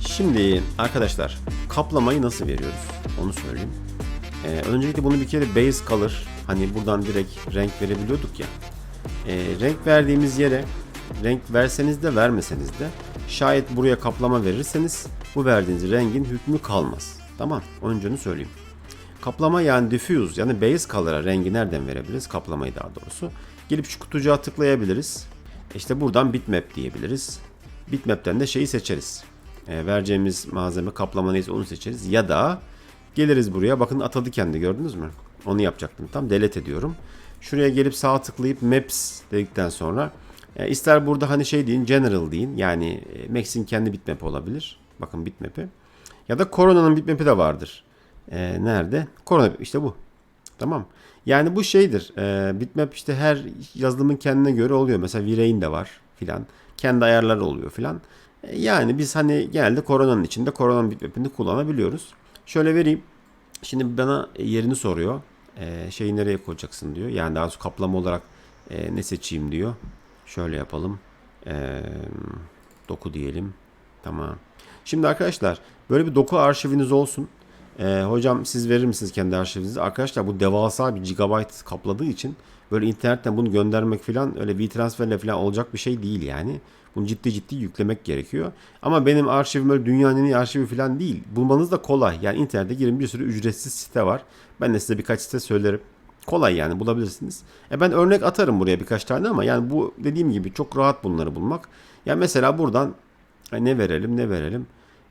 Şimdi arkadaşlar kaplamayı nasıl veriyoruz onu söyleyeyim. Ee, öncelikle bunu bir kere base color hani buradan direkt renk verebiliyorduk ya. Ee, renk verdiğimiz yere renk verseniz de vermeseniz de şayet buraya kaplama verirseniz bu verdiğiniz rengin hükmü kalmaz. Tamam önce onu söyleyeyim. Kaplama yani diffuse yani base color'a rengi nereden verebiliriz? Kaplamayı daha doğrusu. Gelip şu kutucuğa tıklayabiliriz. İşte buradan bitmap diyebiliriz. Bitmap'ten de şeyi seçeriz. E, vereceğimiz malzeme kaplama neyse onu seçeriz. Ya da geliriz buraya. Bakın atadı kendi gördünüz mü? Onu yapacaktım. Tam delete ediyorum. Şuraya gelip sağ tıklayıp maps dedikten sonra e, ister burada hani şey deyin general deyin. Yani e, Max'in kendi bitmap olabilir. Bakın bitmap'i. Ya da Corona'nın bitmap'i de vardır. E, nerede? Corona işte bu. Tamam. Yani bu şeydir. E, bitmap işte her yazılımın kendine göre oluyor. Mesela V-Ray'in de var filan. Kendi ayarları oluyor filan. E, yani biz hani genelde koronanın içinde koronanın bitmap'ini kullanabiliyoruz. Şöyle vereyim. Şimdi bana yerini soruyor. E, şeyi nereye koyacaksın diyor. Yani daha doğrusu kaplama olarak e, ne seçeyim diyor. Şöyle yapalım. E, doku diyelim. Tamam. Şimdi arkadaşlar böyle bir doku arşiviniz olsun. Ee, hocam siz verir misiniz kendi arşivinizi? Arkadaşlar bu devasa bir gigabyte kapladığı için böyle internetten bunu göndermek falan öyle WeTransfer'le falan olacak bir şey değil yani. Bunu ciddi ciddi yüklemek gerekiyor. Ama benim arşivim öyle dünyanın en iyi arşivi falan değil. Bulmanız da kolay. Yani internette girin bir sürü ücretsiz site var. Ben de size birkaç site söylerim. Kolay yani bulabilirsiniz. E ben örnek atarım buraya birkaç tane ama yani bu dediğim gibi çok rahat bunları bulmak. Yani mesela buradan e, ne verelim ne verelim?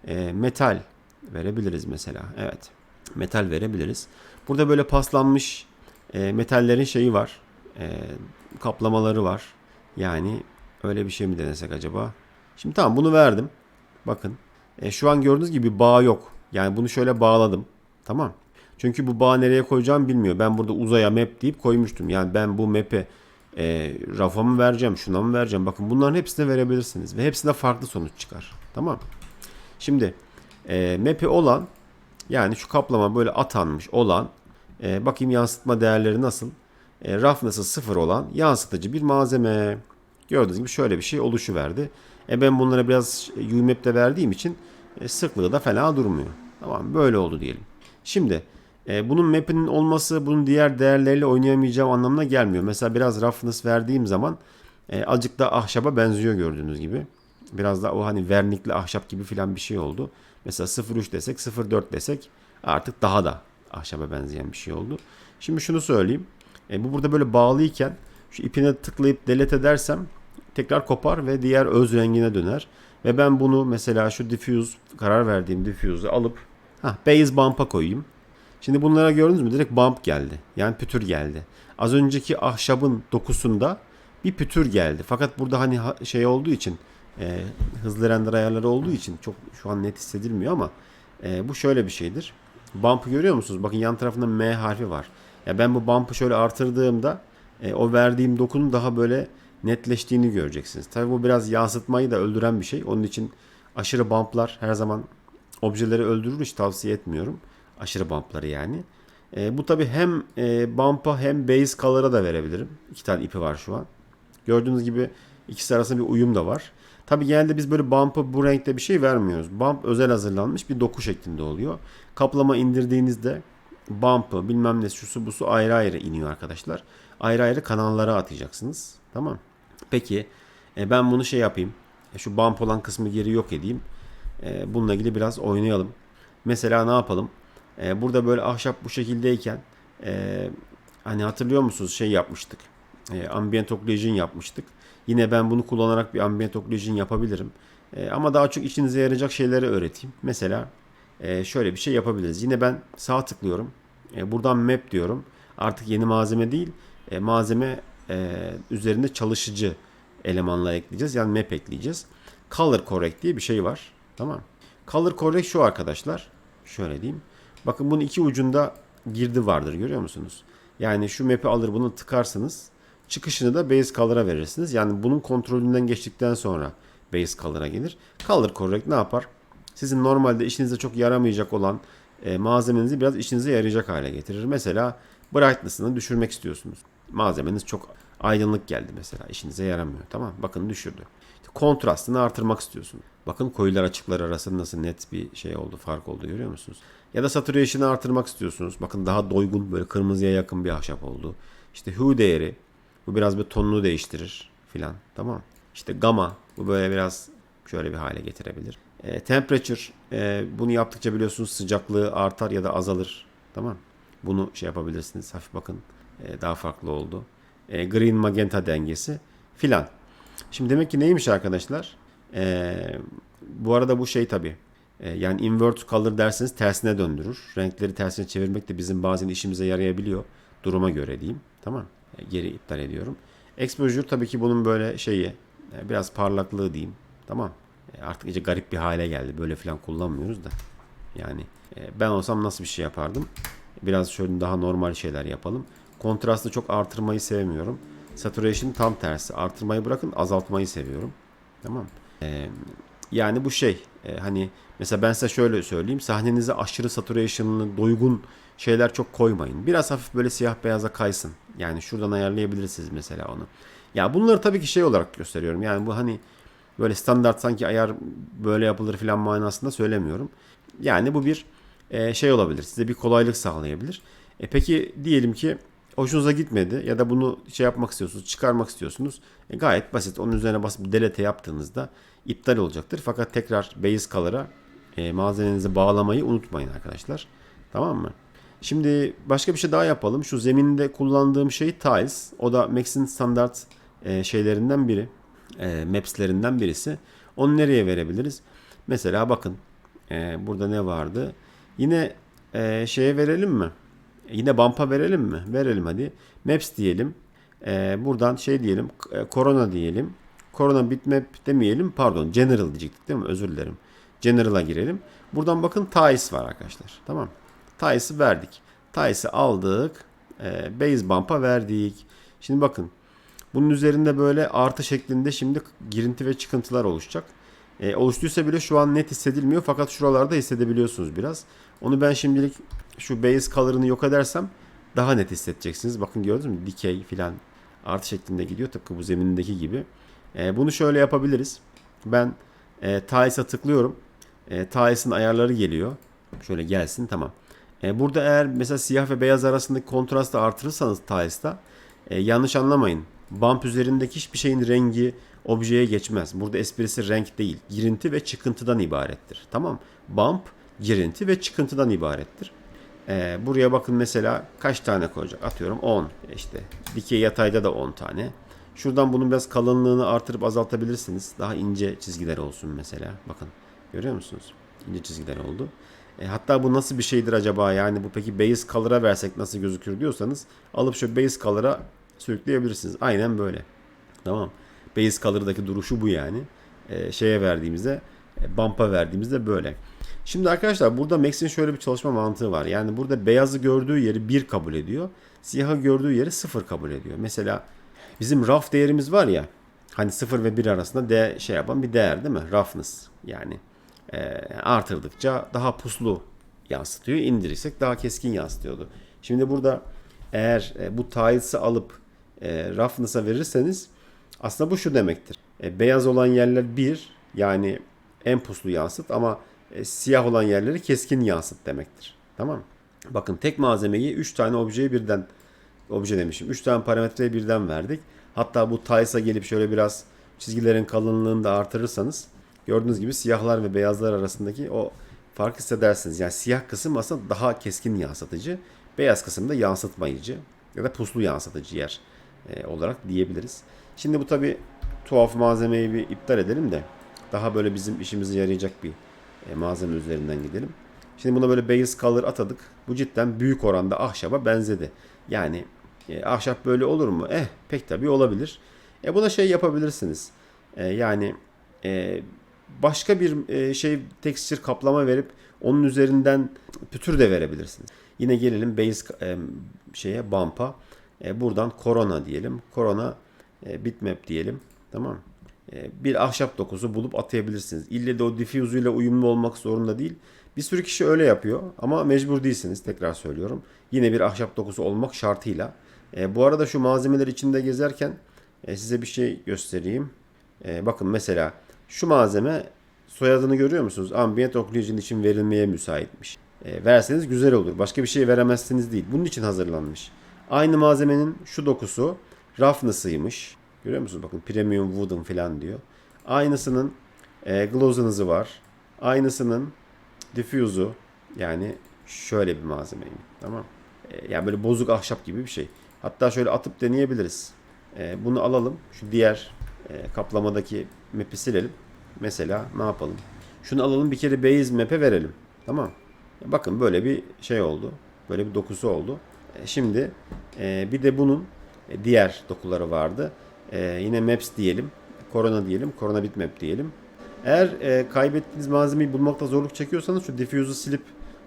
E, metal verebiliriz mesela. Evet. Metal verebiliriz. Burada böyle paslanmış e, metallerin şeyi var. E, kaplamaları var. Yani öyle bir şey mi denesek acaba? Şimdi tamam bunu verdim. Bakın. E, şu an gördüğünüz gibi bağ yok. Yani bunu şöyle bağladım. Tamam. Çünkü bu bağ nereye koyacağımı bilmiyor. Ben burada uzaya map deyip koymuştum. Yani ben bu map'e e, rafa mı vereceğim, şuna mı vereceğim? Bakın bunların hepsine verebilirsiniz. Ve hepsinde farklı sonuç çıkar. Tamam. Şimdi e, map'i olan yani şu kaplama böyle atanmış olan e, bakayım yansıtma değerleri nasıl? E, roughness'ı sıfır olan yansıtıcı bir malzeme. Gördüğünüz gibi şöyle bir şey oluşu verdi. E ben bunlara biraz UMap'te verdiğim için e, sıklığı da fena durmuyor. Tamam böyle oldu diyelim. Şimdi e, bunun map'inin olması bunun diğer değerleriyle oynayamayacağım anlamına gelmiyor. Mesela biraz roughness verdiğim zaman e, azıcık da ahşaba benziyor gördüğünüz gibi. Biraz da o hani vernikli ahşap gibi filan bir şey oldu. Mesela 0.3 desek 0.4 desek artık daha da ahşaba benzeyen bir şey oldu. Şimdi şunu söyleyeyim. E, bu burada böyle bağlıyken şu ipine tıklayıp delete edersem tekrar kopar ve diğer öz rengine döner. Ve ben bunu mesela şu diffuse karar verdiğim diffuse'u alıp hah, base bump'a koyayım. Şimdi bunlara gördünüz mü? Direkt bump geldi. Yani pütür geldi. Az önceki ahşabın dokusunda bir pütür geldi. Fakat burada hani ha- şey olduğu için e, hızlı render ayarları olduğu için çok şu an net hissedilmiyor ama e, bu şöyle bir şeydir. Bump'ı görüyor musunuz? Bakın yan tarafında M harfi var. Ya ben bu bump'ı şöyle artırdığımda e, o verdiğim dokunun daha böyle netleştiğini göreceksiniz. Tabii bu biraz yansıtmayı da öldüren bir şey. Onun için aşırı bump'lar her zaman objeleri öldürür hiç tavsiye etmiyorum. Aşırı bump'ları yani. E, bu tabii hem e, bump'a hem base color'a da verebilirim. İki tane ipi var şu an. Gördüğünüz gibi ikisi arasında bir uyum da var. Tabi genelde biz böyle bump'ı bu renkte bir şey vermiyoruz. Bump özel hazırlanmış bir doku şeklinde oluyor. Kaplama indirdiğinizde bump'ı bilmem ne şusu busu ayrı ayrı iniyor arkadaşlar. Ayrı ayrı kanallara atacaksınız. Tamam. Peki e, ben bunu şey yapayım. E, şu bump olan kısmı geri yok edeyim. E, bununla ilgili biraz oynayalım. Mesela ne yapalım? E, burada böyle ahşap bu şekildeyken e, hani hatırlıyor musunuz şey yapmıştık. E, ambient occlusion yapmıştık. Yine ben bunu kullanarak bir ambient occlusion yapabilirim. E, ama daha çok işinize yarayacak şeyleri öğreteyim. Mesela e, şöyle bir şey yapabiliriz. Yine ben sağ tıklıyorum. E, buradan map diyorum. Artık yeni malzeme değil, e, malzeme e, üzerinde çalışıcı elemanlar ekleyeceğiz. Yani map ekleyeceğiz. Color correct diye bir şey var. Tamam. Color correct şu arkadaşlar. Şöyle diyeyim. Bakın bunun iki ucunda girdi vardır görüyor musunuz? Yani şu map'i alır bunu tıkarsınız. Çıkışını da base color'a verirsiniz. Yani bunun kontrolünden geçtikten sonra base color'a gelir. Color correct ne yapar? Sizin normalde işinize çok yaramayacak olan e, malzemenizi biraz işinize yarayacak hale getirir. Mesela Brightness'ını düşürmek istiyorsunuz. Malzemeniz çok aydınlık geldi mesela. işinize yaramıyor. Tamam Bakın düşürdü. Kontrastını artırmak istiyorsunuz. Bakın koyular açıklar arasında nasıl net bir şey oldu, fark oldu görüyor musunuz? Ya da saturation'ı artırmak istiyorsunuz. Bakın daha doygun böyle kırmızıya yakın bir ahşap oldu. İşte hue değeri bu biraz bir tonunu değiştirir filan. Tamam. İşte gamma bu böyle biraz şöyle bir hale getirebilir. E, temperature e, bunu yaptıkça biliyorsunuz sıcaklığı artar ya da azalır. Tamam. Bunu şey yapabilirsiniz. Hafif bakın e, daha farklı oldu. E, green magenta dengesi filan. Şimdi demek ki neymiş arkadaşlar? E, bu arada bu şey tabi. E, yani invert color derseniz tersine döndürür. Renkleri tersine çevirmek de bizim bazen işimize yarayabiliyor. Duruma göre diyeyim. Tamam. Geri iptal ediyorum. Exposure tabii ki bunun böyle şeyi e, biraz parlaklığı diyeyim. Tamam. E, artık iyice garip bir hale geldi. Böyle falan kullanmıyoruz da. Yani e, ben olsam nasıl bir şey yapardım? Biraz şöyle daha normal şeyler yapalım. Kontrastı çok artırmayı sevmiyorum. Saturation tam tersi. Artırmayı bırakın azaltmayı seviyorum. Tamam. Yani bu şey e, hani mesela ben size şöyle söyleyeyim. Sahnenize aşırı saturation'lı doygun şeyler çok koymayın. Biraz hafif böyle siyah beyaza kaysın. Yani şuradan ayarlayabilirsiniz mesela onu. Ya bunları tabii ki şey olarak gösteriyorum. Yani bu hani böyle standart sanki ayar böyle yapılır falan manasında söylemiyorum. Yani bu bir e, şey olabilir. Size bir kolaylık sağlayabilir. E peki diyelim ki hoşunuza gitmedi ya da bunu şey yapmak istiyorsunuz, çıkarmak istiyorsunuz. E, gayet basit. Onun üzerine basıp delete yaptığınızda iptal olacaktır. Fakat tekrar base color'a e, malzemenizi bağlamayı unutmayın arkadaşlar. Tamam mı? Şimdi başka bir şey daha yapalım. Şu zeminde kullandığım şey Tiles. O da Max'in standart e, şeylerinden biri. E, maps'lerinden birisi. Onu nereye verebiliriz? Mesela bakın e, burada ne vardı? Yine e, şeye verelim mi? Yine Bump'a verelim mi? Verelim hadi. Maps diyelim. E, buradan şey diyelim. E, Corona diyelim. Corona bitmap demeyelim. Pardon. General diyecektik değil mi? Özür dilerim. General'a girelim. Buradan bakın Thais var arkadaşlar. Tamam. Thais'i verdik. Thais'i aldık. E, base Bump'a verdik. Şimdi bakın. Bunun üzerinde böyle artı şeklinde şimdi girinti ve çıkıntılar oluşacak. E, oluştuysa bile şu an net hissedilmiyor fakat şuralarda hissedebiliyorsunuz biraz. Onu ben şimdilik şu base color'ını yok edersem daha net hissedeceksiniz. Bakın gördünüz mü? Dikey filan artı şeklinde gidiyor tıpkı bu zeminindeki gibi. E, bunu şöyle yapabiliriz. Ben e, Tiles'a tıklıyorum. E, Tiles'ın ayarları geliyor. Şöyle gelsin tamam. E, burada eğer mesela siyah ve beyaz arasındaki kontrastı artırırsanız Tiles'ta e, yanlış anlamayın. Bump üzerindeki hiçbir şeyin rengi objeye geçmez. Burada esprisi renk değil. Girinti ve çıkıntıdan ibarettir. Tamam. Bump girinti ve çıkıntıdan ibarettir. Ee, buraya bakın mesela kaç tane koyacak? Atıyorum 10. İşte dikey yatayda da 10 tane. Şuradan bunun biraz kalınlığını artırıp azaltabilirsiniz. Daha ince çizgiler olsun mesela. Bakın görüyor musunuz? İnce çizgiler oldu. E, hatta bu nasıl bir şeydir acaba? Yani bu peki base color'a versek nasıl gözükür diyorsanız alıp şu base color'a sürükleyebilirsiniz. Aynen böyle. Tamam. Base color'daki duruşu bu yani. E, şeye verdiğimizde e, bump'a verdiğimizde böyle. Şimdi arkadaşlar burada Max'in şöyle bir çalışma mantığı var. Yani burada beyazı gördüğü yeri 1 kabul ediyor. Siyahı gördüğü yeri 0 kabul ediyor. Mesela bizim rough değerimiz var ya. Hani 0 ve 1 arasında de şey yapan bir değer değil mi? Roughness. Yani e, artırdıkça daha puslu yansıtıyor. İndirirsek daha keskin yansıtıyordu. Şimdi burada eğer e, bu tiles'ı alıp e, roughness'a verirseniz aslında bu şu demektir. E, beyaz olan yerler 1 yani en puslu yansıt ama e, siyah olan yerleri keskin yansıt demektir. Tamam Bakın tek malzemeyi 3 tane objeye birden obje demişim. 3 tane parametreye birden verdik. Hatta bu Tiles'a gelip şöyle biraz çizgilerin kalınlığını da artırırsanız gördüğünüz gibi siyahlar ve beyazlar arasındaki o fark hissedersiniz. Yani siyah kısım aslında daha keskin yansıtıcı. Beyaz kısım da yansıtmayıcı ya da puslu yansıtıcı yer e, olarak diyebiliriz. Şimdi bu tabi tuhaf malzemeyi bir iptal edelim de daha böyle bizim işimize yarayacak bir e, malzeme üzerinden gidelim. Şimdi buna böyle base color atadık. Bu cidden büyük oranda ahşaba benzedi. Yani e, ahşap böyle olur mu? Eh pek tabii olabilir. E buna şey yapabilirsiniz. E, yani e, başka bir e, şey texture kaplama verip onun üzerinden pütür de verebilirsiniz. Yine gelelim base e, şeye bump'a. E, buradan corona diyelim. Corona e, bitmap diyelim. Tamam bir ahşap dokusu bulup atayabilirsiniz. İlle de o diffuse'uyla uyumlu olmak zorunda değil. Bir sürü kişi öyle yapıyor ama mecbur değilsiniz tekrar söylüyorum. Yine bir ahşap dokusu olmak şartıyla. E, bu arada şu malzemeler içinde gezerken e, size bir şey göstereyim. E, bakın mesela şu malzeme soyadını görüyor musunuz? Ambient occlusion için verilmeye müsaitmiş. E, verseniz güzel olur. Başka bir şey veremezsiniz değil. Bunun için hazırlanmış. Aynı malzemenin şu dokusu roughness'ıymış. Görüyor musunuz? Bakın premium wooden falan diyor. Aynısının e, glossanızı var. Aynısının diffuse'u yani şöyle bir malzemeyim. Tamam. E, yani böyle bozuk ahşap gibi bir şey. Hatta şöyle atıp deneyebiliriz. E, bunu alalım. Şu diğer e, kaplamadaki map'i silelim. Mesela ne yapalım? Şunu alalım bir kere base map'e verelim. Tamam. E, bakın böyle bir şey oldu. Böyle bir dokusu oldu. E, şimdi e, bir de bunun diğer dokuları vardı. E, yine maps diyelim. Corona diyelim. Corona bitmap diyelim. Eğer e, kaybettiğiniz malzemeyi bulmakta zorluk çekiyorsanız şu diffuse'u silip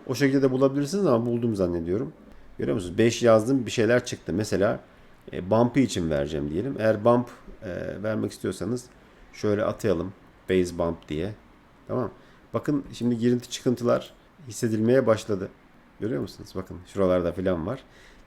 o şekilde de bulabilirsiniz ama buldum zannediyorum. Görüyor musunuz? 5 yazdım bir şeyler çıktı. Mesela e, bump'ı için vereceğim diyelim. Eğer bump e, vermek istiyorsanız şöyle atayalım. Base bump diye. Tamam. Bakın şimdi girinti çıkıntılar hissedilmeye başladı. Görüyor musunuz? Bakın şuralarda falan var.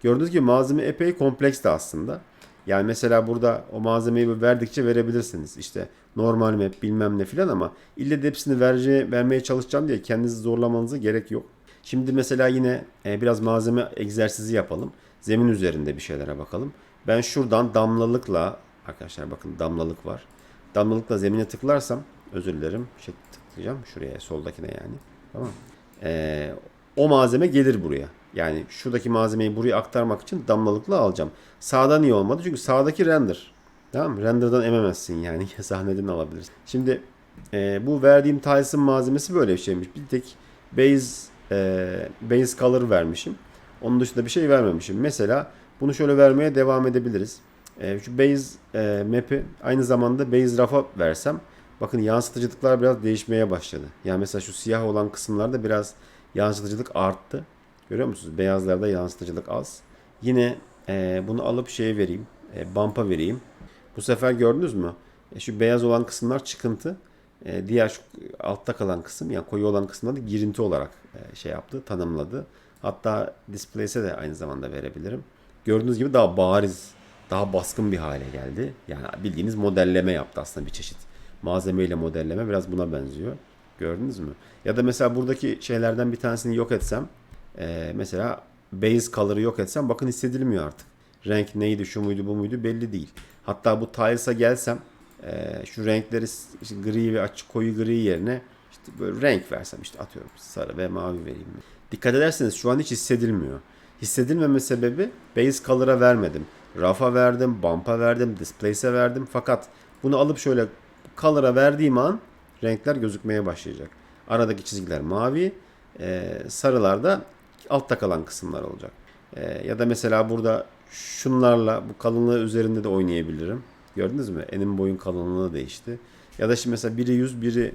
Gördüğünüz gibi malzeme epey kompleks de aslında. Yani mesela burada o malzemeyi verdikçe verebilirsiniz. İşte normal map bilmem ne filan ama ille de hepsini vereceği, vermeye çalışacağım diye kendinizi zorlamanıza gerek yok. Şimdi mesela yine e, biraz malzeme egzersizi yapalım. Zemin üzerinde bir şeylere bakalım. Ben şuradan damlalıkla arkadaşlar bakın damlalık var. Damlalıkla zemine tıklarsam özür dilerim. Şey tıklayacağım şuraya soldakine yani. Tamam. E, o malzeme gelir buraya. Yani şuradaki malzemeyi buraya aktarmak için damlalıkla alacağım. Sağda niye olmadı? Çünkü sağdaki render. Tamam mı? Render'dan ememezsin yani. Sahneden alabilirsin. Şimdi e, bu verdiğim Tiles'ın malzemesi böyle bir şeymiş. Bir tek base e, base color vermişim. Onun dışında bir şey vermemişim. Mesela bunu şöyle vermeye devam edebiliriz. E, şu base e, map'i aynı zamanda base rafa versem bakın yansıtıcılıklar biraz değişmeye başladı. Yani mesela şu siyah olan kısımlarda biraz yansıtıcılık arttı. Görüyor musunuz? Beyazlarda yansıtıcılık az. Yine e, bunu alıp şeye vereyim. E, bump'a vereyim. Bu sefer gördünüz mü? E, şu beyaz olan kısımlar çıkıntı. E, diğer şu altta kalan kısım yani koyu olan kısımda da girinti olarak e, şey yaptı, tanımladı. Hatta displace'e de aynı zamanda verebilirim. Gördüğünüz gibi daha bariz, daha baskın bir hale geldi. Yani bildiğiniz modelleme yaptı aslında bir çeşit. Malzemeyle modelleme biraz buna benziyor. Gördünüz mü? Ya da mesela buradaki şeylerden bir tanesini yok etsem ee, mesela base color'ı yok etsem bakın hissedilmiyor artık. Renk neydi şu muydu bu muydu belli değil. Hatta bu tiles'a gelsem e, şu renkleri işte gri ve açık koyu gri yerine işte böyle renk versem işte atıyorum sarı ve mavi vereyim. Dikkat ederseniz şu an hiç hissedilmiyor. Hissedilmeme sebebi base color'a vermedim. Rafa verdim, bump'a verdim, displace'e verdim. Fakat bunu alıp şöyle color'a verdiğim an renkler gözükmeye başlayacak. Aradaki çizgiler mavi, e, sarılarda altta kalan kısımlar olacak. E, ya da mesela burada şunlarla bu kalınlığı üzerinde de oynayabilirim. Gördünüz mü? Enim boyun kalınlığı değişti. Ya da şimdi mesela biri 100, biri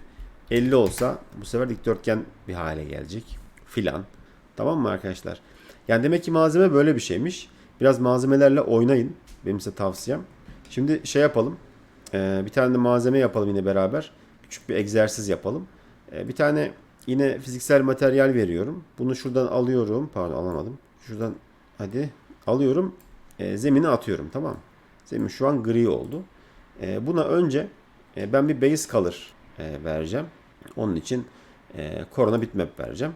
50 olsa bu sefer dikdörtgen bir hale gelecek. Filan. Tamam mı arkadaşlar? Yani demek ki malzeme böyle bir şeymiş. Biraz malzemelerle oynayın. Benim size tavsiyem. Şimdi şey yapalım. Ee, bir tane de malzeme yapalım yine beraber. Küçük bir egzersiz yapalım. Ee, bir tane Yine fiziksel materyal veriyorum. Bunu şuradan alıyorum. Pardon alamadım. Şuradan hadi alıyorum. E, zemine atıyorum tamam Zemin şu an gri oldu. E, buna önce e, ben bir base color e, vereceğim. Onun için e, Corona bitmap vereceğim.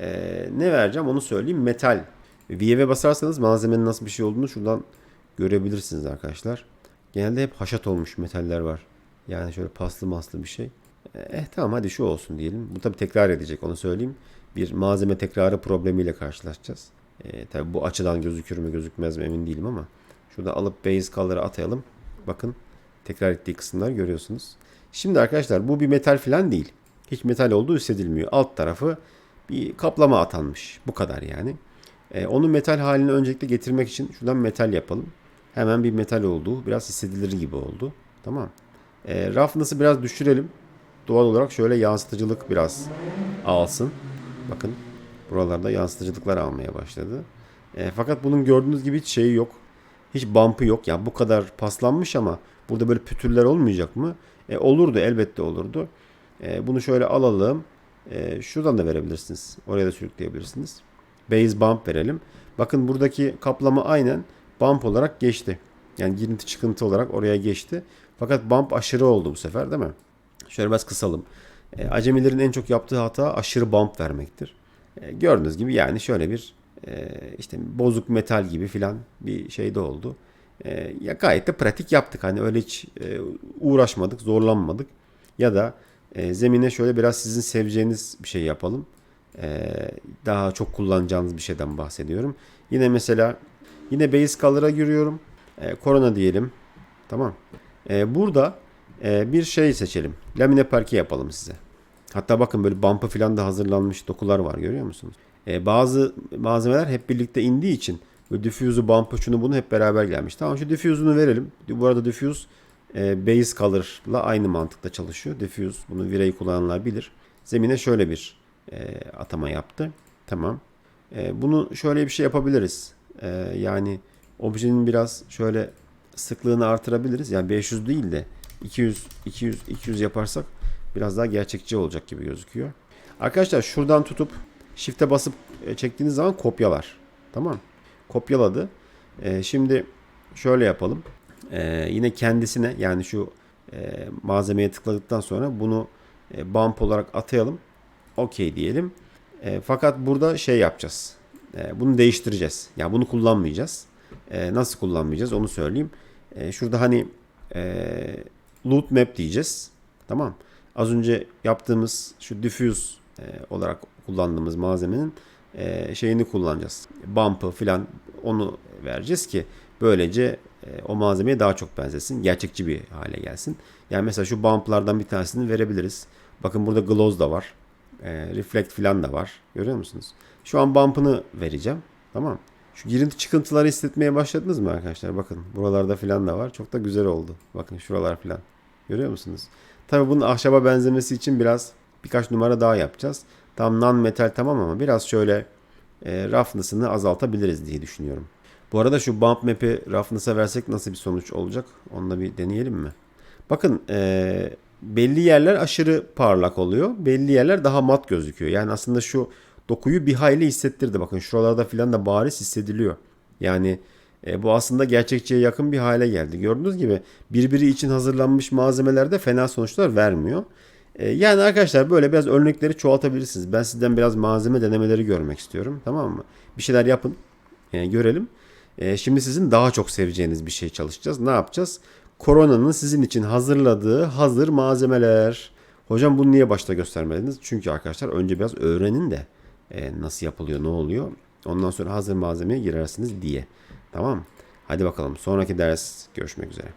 E, ne vereceğim onu söyleyeyim. Metal. View'e basarsanız malzemenin nasıl bir şey olduğunu şuradan görebilirsiniz arkadaşlar. Genelde hep haşat olmuş metaller var. Yani şöyle paslı maslı bir şey. Eh tamam hadi şu olsun diyelim. Bu tabi tekrar edecek onu söyleyeyim. Bir malzeme tekrarı problemiyle karşılaşacağız. E, tabi bu açıdan gözükür mü gözükmez mi emin değilim ama. Şurada alıp base color'ı atayalım. Bakın tekrar ettiği kısımlar görüyorsunuz. Şimdi arkadaşlar bu bir metal falan değil. Hiç metal olduğu hissedilmiyor. Alt tarafı bir kaplama atanmış. Bu kadar yani. E, onun metal halini öncelikle getirmek için şuradan metal yapalım. Hemen bir metal olduğu biraz hissedilir gibi oldu. Tamam. E, roughness'ı biraz düşürelim doğal olarak şöyle yansıtıcılık biraz alsın. Bakın buralarda yansıtıcılıklar almaya başladı. E, fakat bunun gördüğünüz gibi hiç şeyi yok. Hiç bump'ı yok. Yani bu kadar paslanmış ama burada böyle pütürler olmayacak mı? E, olurdu elbette olurdu. E, bunu şöyle alalım. e, şuradan da verebilirsiniz. Oraya da sürükleyebilirsiniz. Base bump verelim. Bakın buradaki kaplama aynen bump olarak geçti. Yani girinti çıkıntı olarak oraya geçti. Fakat bump aşırı oldu bu sefer değil mi? Şöyle biraz kısalım. E, acemilerin en çok yaptığı hata aşırı bump vermektir. E, gördüğünüz gibi yani şöyle bir e, işte bozuk metal gibi filan bir şey de oldu. E, ya gayet de pratik yaptık. Hani öyle hiç e, uğraşmadık, zorlanmadık. Ya da e, zemine şöyle biraz sizin seveceğiniz bir şey yapalım. E, daha çok kullanacağınız bir şeyden bahsediyorum. Yine mesela yine base color'a giriyorum. E, korona diyelim. Tamam. E, burada e, bir şey seçelim. Lamine parke yapalım size. Hatta bakın böyle bump'ı falan da hazırlanmış dokular var görüyor musunuz? E, bazı malzemeler hep birlikte indiği için böyle diffuse'u, bump'ı, şunu bunu hep beraber gelmiş. Tamam şu diffuse'unu verelim. Bu arada diffuse e, base color'la aynı mantıkta çalışıyor. Diffuse bunu Virey kullananlar bilir. Zemine şöyle bir e, atama yaptı. Tamam. E, bunu şöyle bir şey yapabiliriz. E, yani objenin biraz şöyle sıklığını artırabiliriz. Yani 500 değil de 200 200 200 yaparsak biraz daha gerçekçi olacak gibi gözüküyor. Arkadaşlar şuradan tutup shift'e basıp e, çektiğiniz zaman kopyalar. Tamam. Kopyaladı. E, şimdi şöyle yapalım. E, yine kendisine yani şu e, malzemeye tıkladıktan sonra bunu e, bump olarak atayalım. Okey diyelim. E, fakat burada şey yapacağız. E, bunu değiştireceğiz. Yani bunu kullanmayacağız. E, nasıl kullanmayacağız onu söyleyeyim. E, şurada hani e, loot map diyeceğiz. Tamam. Az önce yaptığımız şu diffuse e, olarak kullandığımız malzemenin e, şeyini kullanacağız. Bump'ı filan onu vereceğiz ki böylece e, o malzemeye daha çok benzesin. Gerçekçi bir hale gelsin. Yani mesela şu bump'lardan bir tanesini verebiliriz. Bakın burada gloss da var. E, reflect filan da var. Görüyor musunuz? Şu an bump'ını vereceğim. Tamam. Şu girinti çıkıntıları hissetmeye başladınız mı arkadaşlar? Bakın buralarda filan da var. Çok da güzel oldu. Bakın şuralar filan. Görüyor musunuz? Tabii bunun ahşaba benzemesi için biraz birkaç numara daha yapacağız. Tam non metal tamam ama biraz şöyle e, roughness'ını azaltabiliriz diye düşünüyorum. Bu arada şu bump map'i roughness'a versek nasıl bir sonuç olacak? Onu da bir deneyelim mi? Bakın e, belli yerler aşırı parlak oluyor. Belli yerler daha mat gözüküyor. Yani aslında şu dokuyu bir hayli hissettirdi. Bakın şuralarda filan da bariz hissediliyor. Yani e, bu aslında gerçekçiye yakın bir hale geldi. Gördüğünüz gibi birbiri için hazırlanmış malzemelerde fena sonuçlar vermiyor. E, yani arkadaşlar böyle biraz örnekleri çoğaltabilirsiniz. Ben sizden biraz malzeme denemeleri görmek istiyorum. Tamam mı? Bir şeyler yapın. E, görelim. E, şimdi sizin daha çok seveceğiniz bir şey çalışacağız. Ne yapacağız? Koronanın sizin için hazırladığı hazır malzemeler. Hocam bunu niye başta göstermediniz? Çünkü arkadaşlar önce biraz öğrenin de e, nasıl yapılıyor, ne oluyor. Ondan sonra hazır malzemeye girersiniz diye. Tamam? Hadi bakalım sonraki ders görüşmek üzere.